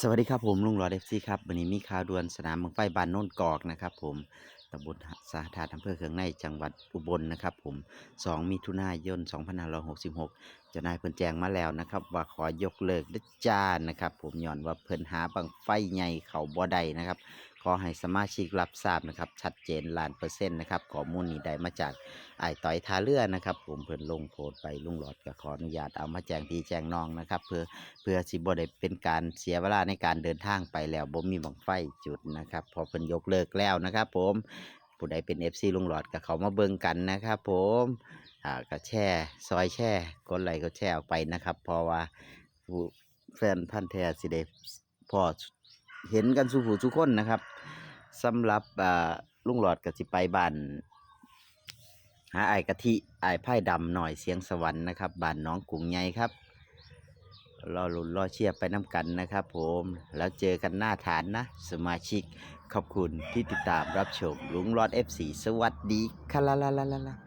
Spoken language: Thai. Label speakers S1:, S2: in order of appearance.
S1: สวัสดีครับผมลุงหลอดเอฟซีครับวันนี้มีข่าวด่วนสนามบังไฟบานโน่นกอกนะครับ ผมตำบลสาธาอำเภอเขืองในจังหวัดอุบลนะครับ ผม 2 มิถุนายน 2566เจ้านายเพิ่นแจ้งมาแล้วนะครับ ว่าขอยกเลิกด้จ้านะครับ ผมย้อนว่าเพิ่นหาบังไฟใหญ่เขาบ่ได้นะครับ อให้สมาชิกรับทราบนะครับ ชัดเจนล้านเปอร์เซ็นต์นะครับข้อมูลนี้ได้มาจากไอ้ต่อยทาเรือนะครับผมเพิ่นลงโพสไปลุงหลอดก็ขออนุญาตเอามาแจ้งพี่แจ้งน้องนะครับ เพื่อเพื่อสิบ่ได้เป็นการเสียเวลาในการเดินทางไปแล้วบ่มีบังไฟจุดนะครับพอเพิ่นยกเลิกแล้วนะครับ ผมผู้ใดเป็น FC ลุงหลอดก็เขามาเบิ่งกันนะครับผมอ่าก็แช่ซอยแช่กดไลค์กดแชร์ออกไปนะครับ เพราะว่าแฟนพันธุ์แท้สิได้พอเห็นกันสู่ผู้ทุกคนนะครับ สำหรับอ่าลุงหลอดก็สิไปบ้านหาไอกะทิไอ้ายไพ่ดำหน่อยเสียงสวรรค์นะครับบ้านน้องกุ้งใหญ่ครับรอลุนรอเชียร์ไปน้ำกันนะครับผมแล้วเจอกันหน้าฐานนะ สมาชิกขอบคุณที่ติดตามรับชมลุงรอด F4 สวัสดีค่ะลาลาลาลาลา